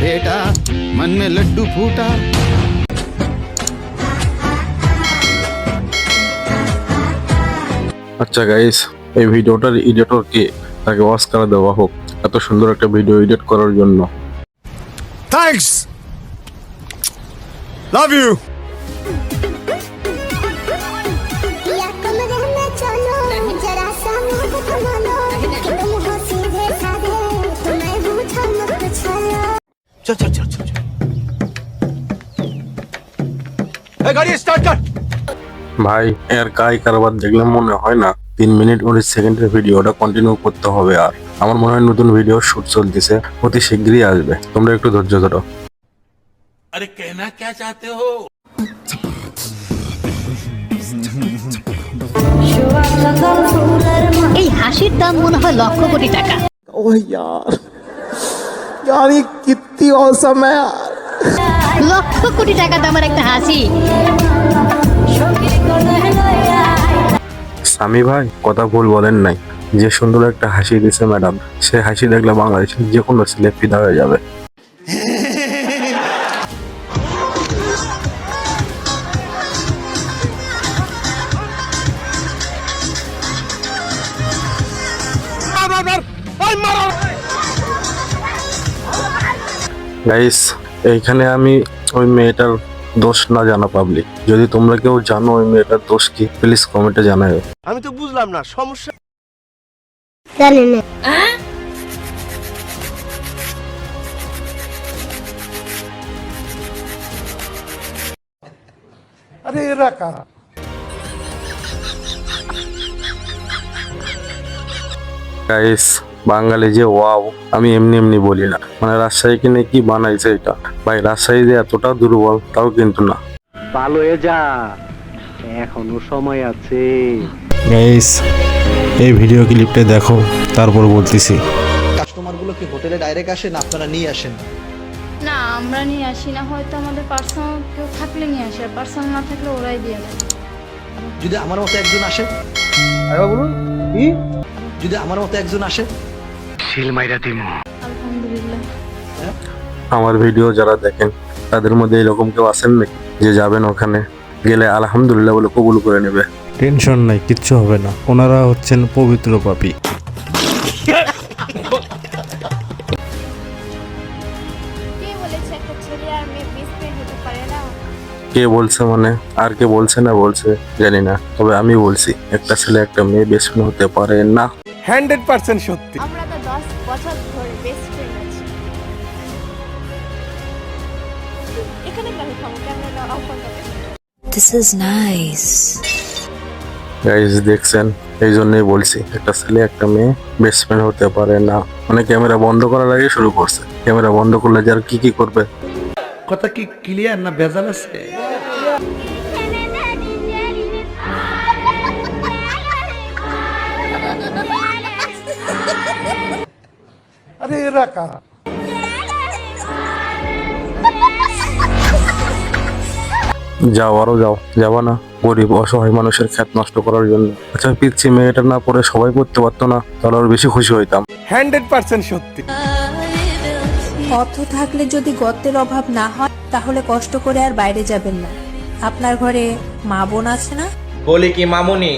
बेटा मन में लड्डू फूटा। আচ্ছা গাইস এই ভিডিওটার এডিটরকে তাকে অস্কার দেওয়া হোক এত সুন্দর একটা ভিডিও এডিট করার জন্য। থ্যাংকস লাভ ইউ চল চল চল চল গাড়ি স্টার্ট কর। ভাই এর কাই কারবার দেখলে মনে হয় না তিন মিনিট উনিশ সেকেন্ডের ভিডিওটা কন্টিনিউ করতে হবে আর। আমার মনে হয় নতুন ভিডিও শুট চলতেছে অতি শীঘ্রই আসবে। তোমরা একটু ধৈর্য ধরো। আরে কেনা কে চাতে হো? এই হাসির দাম মনে হয় লক্ষ কোটি টাকা। ও ইয়ার। গাড়ি কিত্তি লক্ষ কোটি টাকা একটা হাসি। স্বামী ভাই কথা ভুল বলেন নাই। যে সুন্দর একটা হাসি দিছে ম্যাডাম সে হাসি দেখলে বাংলাদেশের যে কোনো ছেলে ফিদা হয়ে যাবে। মারা। গাইস এইখানে আমি ওই মেয়েটার দোষ না জানা পাবলিক যদি তোমরা কেউ জানো ওই মেয়েটার দোষ কি প্লিজ কমেন্টে জানাও আমি তো বুঝলাম না সমস্যা জানি না। আরে রাখা গাইস বাঙালি যে ওয়াও আমি এমনি এমনি বলি না। মানে রাজশাহীকে নিয়ে কি বানাইছে এটা? ভাই রাজশাহী যে এতটা দুর্বল তাও কিন্তু না। ভালো হয়ে যা। এখনও সময় আছে। গাইস এই ভিডিও ক্লিপটা দেখো তারপর বলতেছি। কাস্টমারগুলো কি হোটেলে ডাইরেক্ট আসেন আপনারা নিয়ে আসেন? না আমরা নিয়ে আসি না। হয়তো আমাদের পার্সোনাল কেউ থাকলে নিয়ে আসে পার্সোনাল না থাকলে ওরাই দিয়ে দেয়। যদি আমার মতো একজন আসে? বলুন কি? যদি আমার মতো একজন আসে? আলহামদুলিল্লাহ। আমার ভিডিও যারা দেখেন তাদের মধ্যে এরকম কেউ আছেন নাকি? যে যাবেন ওখানে গেলে আলহামদুলিল্লাহ বলে কবুল করে নেবে। টেনশন নাই কিচ্ছু হবে না। ওনারা হচ্ছেন পবিত্র পাপী। কে বলেছে মানে? আর কে বলছে না বলছে জানি না। তবে আমি বলছি একটা ছেলে একটা মেয়ে ফ্রেন্ড হতে পারে না। হান্ড্রেড পার্সেন্ট সত্যি। আমরা তো দশ বছর ধরে বেস্ট ফ্রেন্ড আছি। এখানে কেন খাব ক্যামেরা অফ করতে দিস ইজ নাইস গাইজ দেখছেন? এই জন্যই বলছি একটা ছেলে একটা মেয়ে বেস্ট ফ্রেন্ড হতে পারে না। মানে ক্যামেরা বন্ধ করার আগে শুরু করছে। ক্যামেরা বন্ধ করলে যে আর কি কি করবে? কথা কি ক্লিয়ার না ভেজাল আছে? আরে এরা কারা? যাও আরও যাও। যাব না। গরিব অসহায় মানুষের খ্যাত নষ্ট করার জন্য। আচ্ছা পিচ্ছি মেয়েটা না পরে সবাই করতে পারতো না তাহলে আরও বেশি খুশি হইতাম। হান্ড্রেড পার্সেন্ট সত্যি। অর্থ থাকলে যদি গর্তের অভাব না হয় তাহলে কষ্ট করে আর বাইরে যাবেন না। আপনার ঘরে মা বোন আছে না? বলি কি মামুনি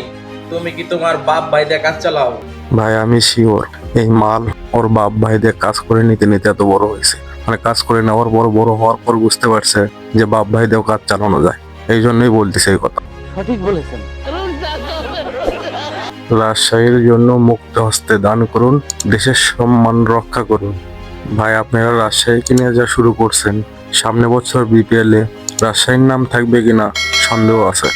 তুমি কি তোমার বাপ ভাইদের কাজ চালাও? ভাই আমি শিওর এই মাল ওর বাপ ভাইদের কাজ করে নিতে নিতে এত বড় হয়েছে। মানে কাজ করে নেওয়ার পর বড় হওয়ার পর বুঝতে পারছে যে বাপ ভাইদেরও কাজ চালানো যায়। এই জন্যই বলতেছে এই কথা। সঠিক বলেছেন। রাজশাহীর জন্য মুক্ত হস্তে দান করুন দেশের সম্মান রক্ষা করুন। ভাই আপনারা রাজশাহীকে নিয়ে যা শুরু করছেন সামনে বছর বিপিএল এ রাজশাহীর নাম থাকবে কিনা সন্দেহ আছে।